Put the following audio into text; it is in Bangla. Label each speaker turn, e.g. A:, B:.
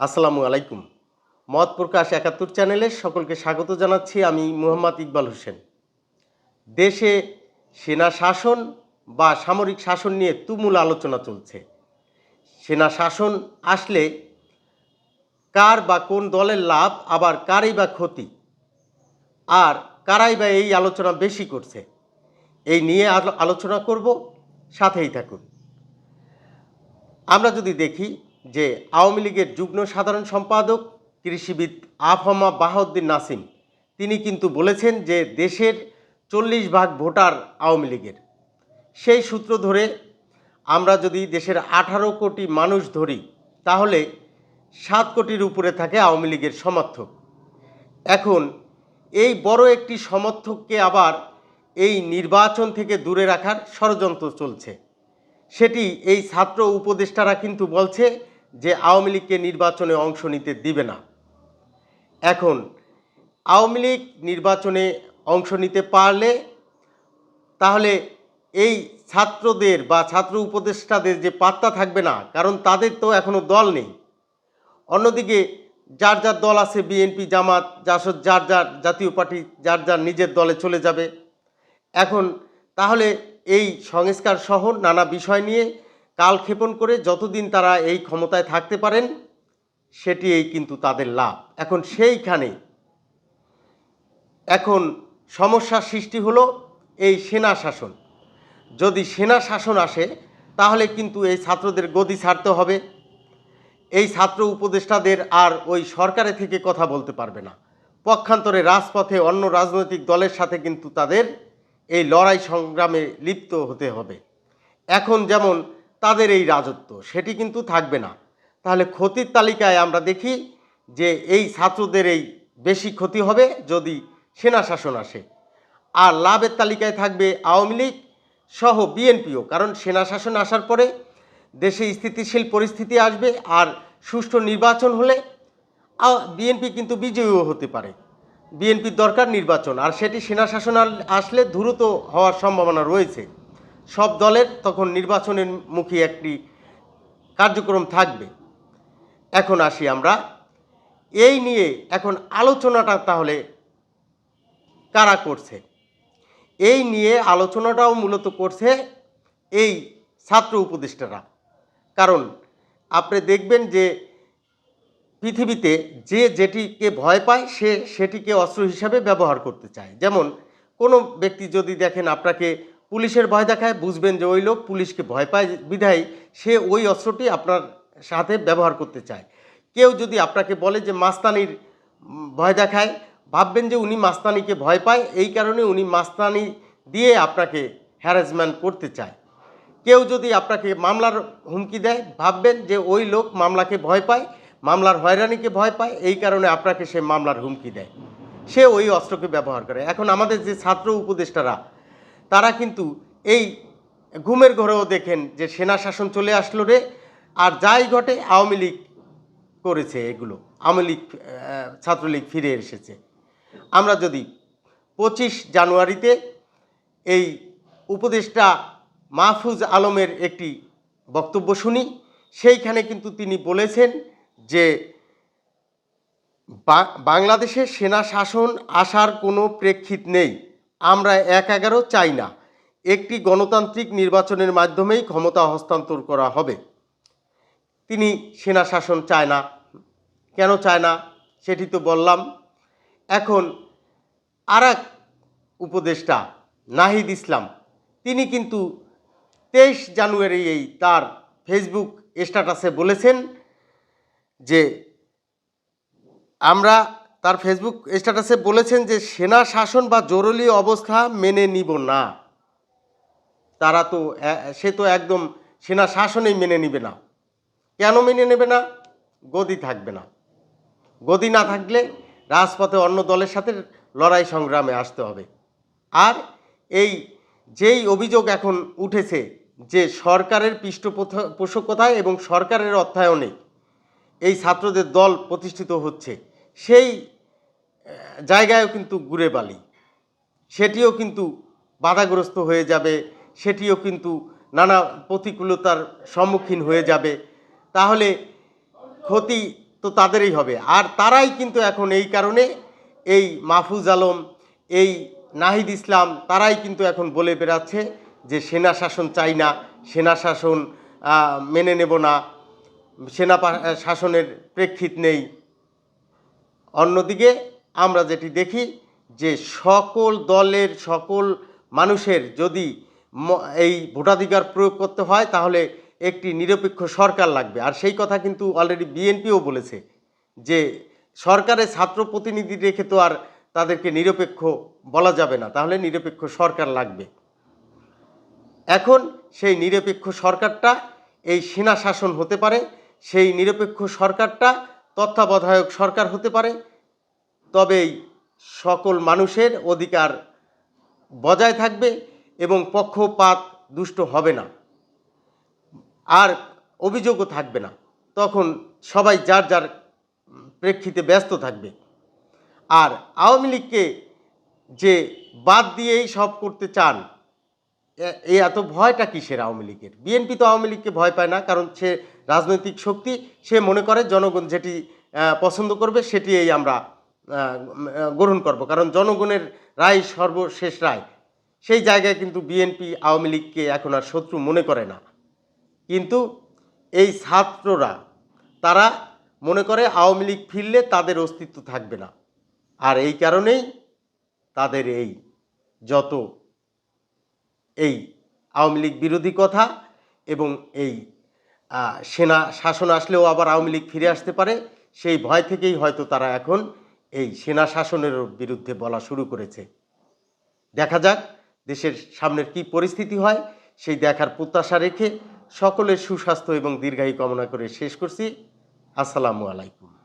A: আসসালামু আলাইকুম। মত প্রকাশ একাত্তর চ্যানেলে সকলকে স্বাগত জানাচ্ছি আমি মুহাম্মদ ইকবাল হোসেন। দেশে সেনা শাসন বা সামরিক শাসন নিয়ে তুমুল আলোচনা চলছে। সেনা শাসন আসলে কার বা কোন দলের লাভ, আবার কারই বা ক্ষতি, আর কারাই বা এই আলোচনা বেশি করছে। এই নিয়ে আলো- আলোচনা করব, সাথেই থাকুন। আমরা যদি দেখি যে আওয়ামী লীগের যুগ্ম সাধারণ সম্পাদক, কৃষিবিদ আফামা বাহাউদ্দিন নাসিম, তিনি কিন্তু বলেছেন যে দেশের চল্লিশ ভাগ ভোটার আওয়ামী লীগের। সেই সূত্র ধরে আমরা যদি দেশের আঠারো কোটি মানুষ ধরি, তাহলে সাত কোটির উপরে থাকে আওয়ামী লীগের সমর্থক। এখন এই বড় একটি সমর্থককে আবার এই নির্বাচন থেকে দূরে রাখার ষড়যন্ত্র চলছে। সেটি এই ছাত্র উপদেষ্টারা কিন্তু বলছে যে আওয়ামী লীগকে নির্বাচনে অংশ নিতে দিবে না। এখন, আওয়ামী লীগ নির্বাচনে অংশ নিতে পারলে তাহলে এই ছাত্রদের বা ছাত্র উপদেষ্টাদের যে পাত্তা থাকবে না, কারণ তাদের তো এখনও দল নেই। অন্যদিকে, যার যার দল আছে, বিএনপি, জামাত, জাসদ, যার যার জাতীয় পার্টি, যার যার নিজের দলে চলে যাবে। এখন, তাহলে এই সংস্কার সহ নানা বিষয় নিয়ে কালক্ষেপণ করে যতদিন তারা এই ক্ষমতায় থাকতে পারেন সেটি এই কিন্তু তাদের লাভ। এখন সেইখানে এখন সমস্যার সৃষ্টি হলো এই সেনা শাসন। যদি সেনা শাসন আসে, তাহলে কিন্তু এই ছাত্রদের গদি ছাড়তে হবে। এই ছাত্র উপদেষ্টাদের আর ওই সরকারে থেকে কথা বলতে পারবে না। পক্ষান্তরে রাজপথে অন্য রাজনৈতিক দলের সাথে কিন্তু তাদের এই লড়াই সংগ্রামে লিপ্ত হতে হবে। এখন যেমন তাদের এই রাজত্ব, সেটি কিন্তু থাকবে না। তাহলে ক্ষতির তালিকায় আমরা দেখি যে এই ছাত্রদের এই বেশি ক্ষতি হবে যদি সেনা শাসন আসে। আর লাভের তালিকায় থাকবে আওয়ামী লীগ সহ বিএনপিও, কারণ সেনা শাসন আসার পরে দেশে স্থিতিশীল পরিস্থিতি আসবে আর সুষ্ঠু নির্বাচন হলে বিএনপি কিন্তু বিজয়ীও হতে পারে। বিএনপির দরকার নির্বাচন, আর সেটি সেনা শাসন আসলে দ্রুত হওয়ার সম্ভাবনা রয়েছে। সব দলের তখন নির্বাচনের মুখী একটি কার্যক্রম থাকবে। এখন আসি আমরা। এই নিয়ে এখন আলোচনাটা তাহলে কারা করছে? এই নিয়ে আলোচনাটাও মূলত করছে এই ছাত্র উপদেষ্টারা। কারণ আপনি দেখবেন যে পৃথিবীতে যে যেটিকে ভয় পায় সে সেটিকে অস্ত্র হিসাবে ব্যবহার করতে চায়। যেমন কোনো ব্যক্তি যদি দেখেন আপনাকে পুলিশের ভয় দেখায়, বুঝবেন যে ওই লোক পুলিশকে ভয় পায়, বিধায় সে ওই অস্ত্রটি আপনার সাথে ব্যবহার করতে চায়। কেউ যদি আপনাকে বলে যে মাস্তানির ভয় দেখায়, ভাববেন যে উনি মাস্তানিকে ভয় পায়, এই কারণে উনি মাস্তানি দিয়ে আপনাকে হ্যারাসমেন্ট করতে চায়। কেউ যদি আপনাকে মামলার হুমকি দেয়, ভাববেন যে ওই লোক মামলাকে ভয় পায়, মামলার হয়রানিকে ভয় পায়, এই কারণে আপনাকে সে মামলার হুমকি দেয়। সে ওই অস্ত্রকে ব্যবহার করে। এখন আমাদের যে ছাত্র উপদেষ্টারা তারা কিন্তু এই ঘুমের ঘরেও দেখেন যে সেনা শাসন চলে আসলো রে। আর যাই ঘটে, আওয়ামী লীগ করেছে এগুলো। আওয়ামী লীগ ছাত্রলীগ ফিরে এসেছে। আমরা যদি পঁচিশ জানুয়ারিতে এই উপদেষ্টা মাহফুজ আলমের একটি বক্তব্য শুনি, সেইখানে কিন্তু তিনি বলেছেন যে বাংলাদেশে সেনা শাসন আসার কোনো প্রেক্ষিত নেই। আমরা এক এগারো চাই না। একটি গণতান্ত্রিক নির্বাচনের মাধ্যমেই ক্ষমতা হস্তান্তর করা হবে। তিনি সেনা শাসন চায় না। কেন চায় না? সেটি তো বললাম। এখন আর উপদেষ্টা, নাহিদ ইসলাম, তিনি কিন্তু তেইশ জানুয়ারি এই তার ফেসবুক স্ট্যাটাসে বলেছেন যে আমরা তার ফেসবুক স্ট্যাটাসে বলেছেন যে সেনা শাসন বা জরুরি অবস্থা মেনে নিব না। তারা তো সে তো একদম সেনা শাসনেই মেনে নিবে না। কেন মেনে নেবে না? গদি থাকবে না। গদি না থাকলে রাজপথে অন্য দলের সাথে লড়াই সংগ্রামে আসতে হবে। আর এই যেই অভিযোগ এখন উঠেছে যে সরকারের পৃষ্ঠপোষকতায় এবং সরকারের অর্থায়নে এই ছাত্রদের দল প্রতিষ্ঠিত হচ্ছে সেই জায়গায়ও কিন্তু ঘুরে বালি। সেটিও কিন্তু বাধাগ্রস্ত হয়ে যাবে, সেটিও কিন্তু নানা প্রতিকূলতার সম্মুখীন হয়ে যাবে। তাহলে ক্ষতি তো তাদেরই হবে। আর তারাই কিন্তু এখন এই কারণে এই মাহফুজ আলম, এই নাহিদ ইসলাম, তারাই কিন্তু এখন বলে বেড়াচ্ছে যে সেনা শাসন চাই না, সেনা শাসন মেনে নেব না, সেনা শাসনের প্রেক্ষিত নেই। অন্যদিকে আমরা যেটি দেখি যে সকল দলের, সকল মানুষের যদি এই ভোটাধিকার প্রয়োগ করতে হয়, তাহলে একটি নিরপেক্ষ সরকার লাগবে। আর সেই কথা কিন্তু অলরেডি বিএনপিও বলেছে যে সরকারের ছাত্র প্রতিনিধি রেখে তো আর তাদেরকে নিরপেক্ষ বলা যাবে না। তাহলে নিরপেক্ষ সরকার লাগবে। এখন সেই নিরপেক্ষ সরকারটা এই সেনা শাসন হতে পারে। সেই নিরপেক্ষ সরকারটা তত্ত্বাবধায়ক সরকার হতে পারে, তবেই সকল মানুষের অধিকার বজায় থাকবে এবং পক্ষপাত দুষ্ট হবে না। আর অভিযোগও থাকবে না। তখন সবাই যার যার প্রেক্ষিতে ব্যস্ত থাকবে। আর আওয়ামী লীগকে যে বাদ দিয়েই সব করতে চান এই এত ভয়টা কিসের আওয়ামী লীগের? বিএনপি তো আওয়ামী লীগকে ভয় পায় না, কারণ সে রাজনৈতিক শক্তি, সে মনে করে জনগণ যেটি পছন্দ করবে সেটি এই আমরা গ্রহণ করব। কারণ জনগণের রায় সর্বশেষ রায়। সেই জায়গায় কিন্তু বিএনপি আওয়ামী লীগকে এখন আর শত্রু মনে করে না। কিন্তু এই ছাত্ররা, তারা মনে করে আওয়ামী লীগ ফিরলে তাদের অস্তিত্ব থাকবে না। আর এই কারণেই তাদের এই যত এই আওয়ামী লীগ বিরোধী কথা এবং এই সেনা শাসন আসলেও আবার আওয়ামী লীগ ফিরে আসতে পারে, সেই ভয় থেকেই হয়তো তারা এখন এই সেনা শাসনের বিরুদ্ধে বলা শুরু করেছে। দেখা যাক দেশের সামনের কি পরিস্থিতি হয়, সেই দেখার প্রত্যাশা রেখে সকলের সুস্বাস্থ্য এবং দীর্ঘায়ু কামনা করে শেষ করছি। আসসালামু আলাইকুম।